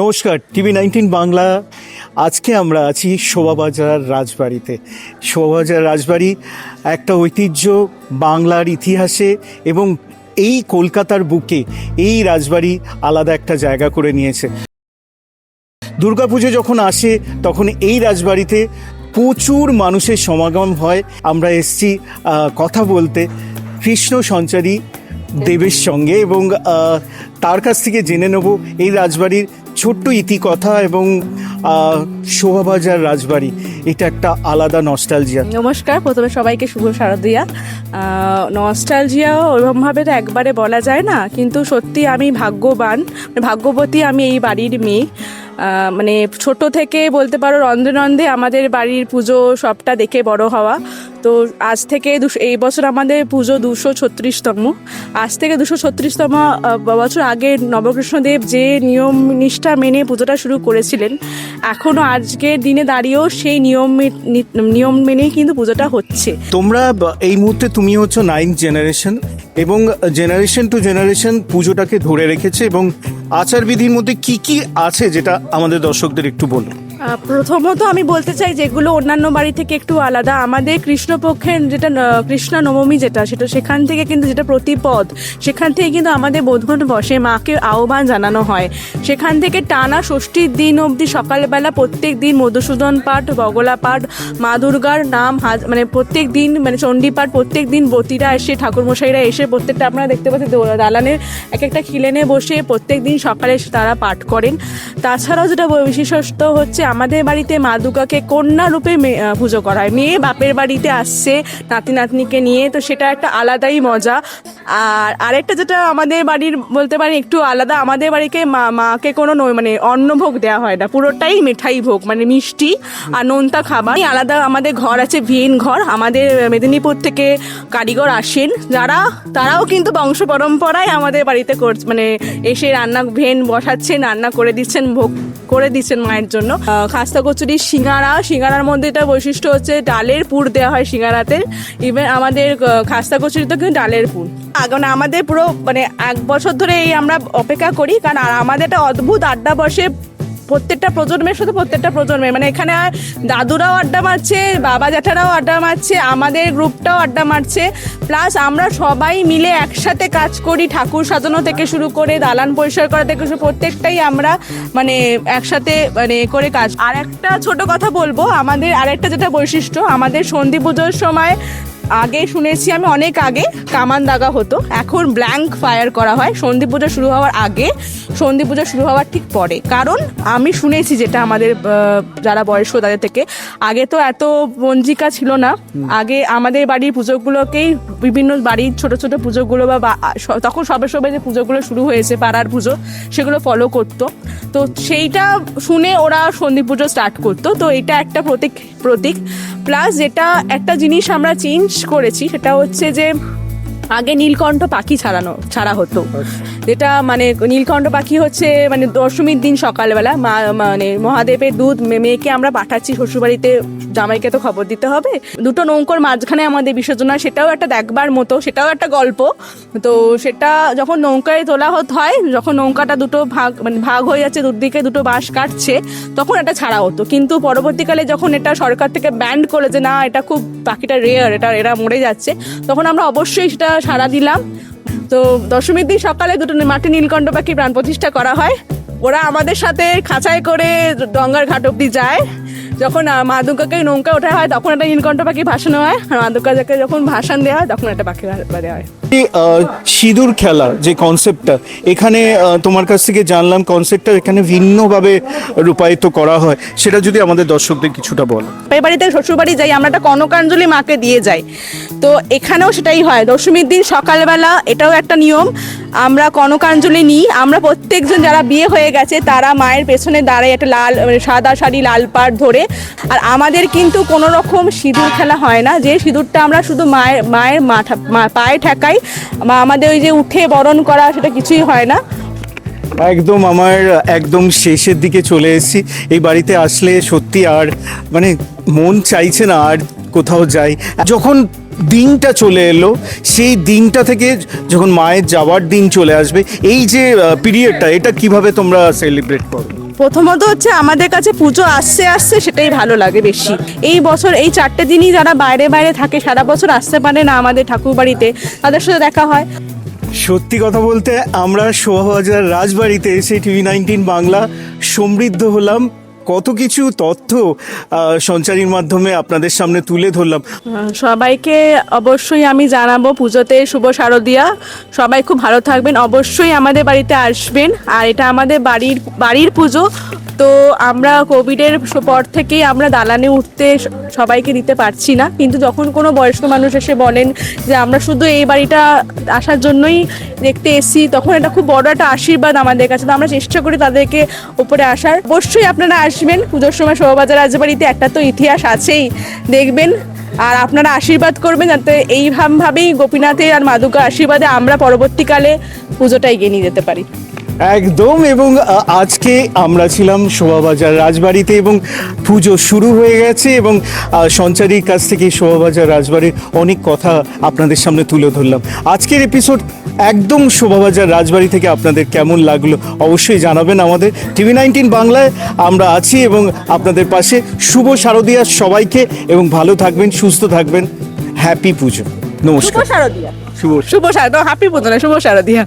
নমস্কার, TV nineteen Bangla. আজকে আমরা আছি শোভাবাজার রাজবাড়িতে। শোভাবাজার রাজবাড়ি একটা ঐতিহ্য বাংলার ইতিহাসে এবং এই কলকাতার বুকে এই রাজবাড়ি আলাদা একটা জায়গা করে নিয়েছে। দুর্গাপুজো যখন আসে, তখন এই রাজবাড়িতে প্রচুর মানুষের সমাগম হয়। আমরা এসছি কথা বলতে কৃষ্ণ সঞ্চারী দেবের সঙ্গে এবং তার কাছ থেকে জেনে নেব এই রাজবাড়ির ছোট্ট ইতিকথা এবং শোভাবাজার রাজবাড়ি। এটা একটা আলাদা নস্টালজিয়া নমস্কার প্রথমে সবাইকে শুভ শারদিয়া। নস্টালজিয়া ওরকমভাবে তো একবারে বলা যায় না, কিন্তু সত্যি আমি ভাগ্যবান মানে ভাগ্যবতী আমি এই বাড়ির মেয়ে। মানে ছোট থেকে বলতে পারো রন্ধে রন্ধে আমাদের বাড়ির পুজো সবটা দেখে বড় হওয়া। তো আজ থেকে দুশো, এই বছর আমাদের পুজো দুশো ছত্রিশতম। আজ থেকে দুশো ছত্রিশতম বছর আগে নবকৃষ্ণদেব যে নিয়ম নিষ্ঠা মেনে পুজোটা শুরু করেছিলেন এখনও আজকের দিনে দাঁড়িয়েও সেই নিয়ম নিয়ম মেনেই কিন্তু পুজোটা হচ্ছে। তোমরা এই মুহূর্তে তুমি হচ্ছে নাইন জেনারেশন এবং জেনারেশন টু জেনারেশন পুজোটাকে ধরে রেখেছে এবং আচারবিধির মধ্যে কি কি আছে যেটা আমাদের দর্শকদের একটু বলো আহ, প্রথমত আমি বলতে চাই যেগুলো অন্যান্য বাড়ি থেকে একটু আলাদা। আমাদের কৃষ্ণপক্ষের যেটা কৃষ্ণ নবমী যেটা, সেটা সেখান থেকে কিন্তু যেটা প্রতিপদ, সেখান থেকে কিন্তু আমাদের বোধন বসে, মাকে আহ্বান জানানো হয়। সেখান থেকে টানা ষষ্ঠীর দিন অবধি সকালবেলা প্রত্যেক দিন মধুসূদন পাঠ বগলা পাঠ, মা দুর্গার নাম মানে প্রত্যেক দিন মানে চণ্ডী পাঠ প্রত্যেক দিন বতীরা এসে, ঠাকুরমশাইরা এসে প্রত্যেকটা আপনারা দেখতে পাচ্ছেন দালানের এক একটা খিলেনে বসে প্রত্যেক দিন সকালে তারা পাঠ করেন। তাছাড়াও যেটা বিশেষত্ব হচ্ছে আমাদের বাড়িতে মা দুর্গাকে কন্যা রূপে পুজো করা হয় মেয়ে বাপের বাড়িতে আসছে, নাতি নাতনিকে নিয়ে, তো সেটা একটা আলাদাই মজা। আর আরেকটা যেটা আমাদের বাড়ির বলতে পারি একটু আলাদা, আমাদের বাড়িকে মা মাকে কোনো মানে অন্নভোগ দেওয়া হয় না। পুরোটাই মিঠাই ভোগ মানে মিষ্টি আর নোনতা খাবার। আলাদা আমাদের ঘর আছে ভিন ঘর। আমাদের মেদিনীপুর থেকে কারিগর আসেন। যারা, তারাও কিন্তু বংশ পরম্পরায় আমাদের বাড়িতে মানে এসে রান্না ভেন বসাচ্ছেন, রান্না করে দিচ্ছেন, ভোগ করে দিচ্ছেন মায়ের জন্য। খাস্তা কচুরি সিঙ্গারা। সিঙ্গারার মধ্যে এটা বৈশিষ্ট্য হচ্ছে ডালের পুর দেওয়া হয় সিঙ্গারাতে। ইভেন আমাদের খাস্তা কচুরি তো কিন্তু ডালের পুর। কারণ আমাদের পুরো মানে এক বছর ধরে এই আমরা অপেক্ষা করি, কারণ আর আমাদের একটা অদ্ভুত আড্ডা বসে প্রত্যেকটা প্রজন্মের, শুধু প্রত্যেকটা প্রজন্মের। মানে এখানে আর দাদুরাও আড্ডা মারছে, বাবা জ্যাঠারাও আড্ডা মারছে, আমাদের গ্রুপটাও আড্ডা মারছে। প্লাস আমরা সবাই মিলে একসাথে কাজ করি, ঠাকুর সাজানো থেকে শুরু করে, দালান পরিষ্কার করা থেকে শুরু, প্রত্যেকটাই আমরা মানে একসাথে মানে করে কাজ। আর একটা ছোট কথা বলব, আমাদের আরেকটা যেটা বৈশিষ্ট্য, আমাদের সন্ধি পুজোর সময় আগে শুনেছি আমি অনেক আগে কামান দাগা হতো। এখন ব্ল্যাঙ্ক ফায়ার করা হয়। সন্ধি পূজা শুরু হওয়ার আগে সন্ধি পুজো শুরু হওয়ার ঠিক পরে। কারণ আমি শুনেছি যেটা আমাদের যারা বয়স্ক তাদের থেকে। আগে তো এত পঞ্জিকা ছিল না। আগে আমাদের বাড়ির পুজোগুলোকেই বিভিন্ন বাড়ির ছোট ছোট পুজোগুলো বা তখন সবে সবে যে পুজোগুলো শুরু হয়েছে পাড়ার পুজো সেগুলো ফলো করতো। তো সেইটা শুনে ওরা সন্ধি পুজো স্টার্ট করতো। তো এটা একটা প্রতীক প্রতীক। প্লাস যেটা একটা জিনিস আমরা চেঞ্জ করেছি, সেটা হচ্ছে যে আগে নীলকণ্ঠ পাখি ছাড়ানো, ছাড়া হতো। যেটা মানে নীলকণ্ঠ পাখি হচ্ছে মানে দশমীর দিন সকালবেলা। মা মানে মহাদেবের দুধ মেয়েকে আমরা পাঠাচ্ছি শ্বশুরবাড়িতে, জামাইকে তো খবর দিতে হবে। দুটো নৌকোর মাঝখানে আমাদের বিসর্জন হয়, সেটাও একটা দেখবার মতো, সেটাও একটা গল্প। তো সেটা যখন নৌকায় তোলা হত, হয়, যখন নৌকাটা দুটো ভাগ মানে ভাগ হয়ে যাচ্ছে, দুদিকে দুটো বাঁশ কাটছে, তখন এটা ছাড়া হতো। কিন্তু পরবর্তীকালে যখন এটা সরকার থেকে ব্যান্ড করে যে না, এটা খুব পাখিটা রেয়ার এটা, এরা মরে যাচ্ছে, তখন আমরা অবশ্যই সেটা সাড়া দিলাম। তো দশমীর দিন সকালে দুটো মাটি নীলকণ্ঠ পাখি প্রাণ প্রতিষ্ঠা করা হয়। ওরা আমাদের সাথে খাঁচায় করে ডঙ্গার ঘাট অব্দি যায়। যখন মা দুর্গাকে নৌকা ওঠা হয় তখন একটা নীলকণ্ঠ পাখি ভাসানো হয়। আর মা দুর্গাকে যখন ভাসান দেওয়া হয় তখন একটা পাখি দেওয়া হয়। সিঁদুর খেলা যে কনসেপ্টটা এখানে তোমার কাছ থেকে জানলাম কনসেপ্টটা এখানে ভিন্নভাবে রূপায়িত করা হয়। সেটা যদি আমাদের দর্শকদের কিছুটা বলো। বাড়িতে শ্বশুর বাড়ি যাই আমরা একটা কনকাঞ্জলি মাকে দিয়ে যাই। তো এখানেও সেটাই হয়। দশমীর দিন সকালবেলা এটাও একটা নিয়ম। আমরা কনকাঞ্জলি নিই। আমরা প্রত্যেকজন যারা বিয়ে হয়ে গেছে তারা মায়ের পেছনে দাঁড়ায় একটা লাল মানে সাদা শাড়ি লাল পাড় ধরে আর আমাদের কিন্তু কোনো রকম সিঁদুর খেলা হয় না। যে সিঁদুরটা আমরা শুধু মায়ের মায়ের মাথা পায়ে ঠেকাই আমাদের ওই যে উঠে বরণ করা সেটা কিছুই হয় না। একদম আমার একদম শেষের দিকে চলে এসেছি। এই বাড়িতে আসলে সত্যি আর মানে মন চাইছে না আর কোথাও যাই। যখন দিনটা চলে এলো, সেই দিনটা থেকে যখন মায়ের যাওয়ার দিন চলে আসবে, এই যে পিরিয়ডটা এটা কীভাবে তোমরা সেলিব্রেট করো? প্রথমত হচ্ছে আমাদের কাছে পুজো আসছে আসছে সেটাই ভালো লাগে বেশি। এই বছর, এই চারটে দিনই যারা বাইরে বাইরে থাকে, সারা বছর আসতে পারে না আমাদের ঠাকুর বাড়িতে তাদের সাথে দেখা হয়। সত্যি কথা বলতে আমরা শোভাবাজার রাজবাড়িতে এসে টিভি নাইনটিন বাংলা সমৃদ্ধ হলাম। কত কিছু তথ্য সঞ্চারীর মাধ্যমে আপনাদের সামনে তুলে ধরলাম। সবাইকে অবশ্যই আমি জানাব পুজোতে শুভ শারদিয়া। সবাই খুব ভালো থাকবেন। অবশ্যই আমাদের বাড়িতে আসবেন। আর এটা আমাদের বাড়ির বাড়ির পুজো। তো আমরা কোভিডের পর থেকেই আমরা দালানে উঠতে সবাইকে দিতে পারছি না। কিন্তু যখন কোনো বয়স্ক মানুষ এসে বলেন যে আমরা শুধু এই বাড়িটা আসার জন্যই দেখতে এসেছি, তখন এটা খুব বড় একটা আশীর্বাদ আমাদের কাছে। তো আমরা চেষ্টা করি তাদেরকে উপরে আসার। অবশ্যই আপনারা আসবেন। পুজোর সময় শোভাবাজার রাজবাড়িতে একটা তো ইতিহাস আছেই। দেখবেন। আর আপনারা আশীর্বাদ করবেন যাতে এইভাবেই গোপীনাথের আর মাদুকার আশীর্বাদে আমরা পরবর্তীকালে পুজোটা এগিয়ে নিয়ে যেতে পারি। একদম এবং আজকে আমরা ছিলাম শোভাবাজার রাজবাড়িতে এবং পুজো শুরু হয়ে গেছে এবং সঞ্চারীর কাছ থেকে শোভাবাজার রাজবাড়ির অনেক কথা আপনাদের সামনে তুলে ধরলাম। আজকের এপিসোড একদম শোভাবাজার রাজবাড়ি থেকে আপনাদের কেমন লাগল অবশ্যই জানাবেন আমাদের। টিভি নাইনটিন বাংলায় আমরা আছি এবং আপনাদের পাশে শুভ শারদীয়া সবাইকে এবং ভালো থাকবেন সুস্থ থাকবেন। হ্যাপি পুজো। শুভ নমস্কার শারদিয়া। শুভ শুভ শারদ হ্যাপি পুজো না শুভ শারদিয়া।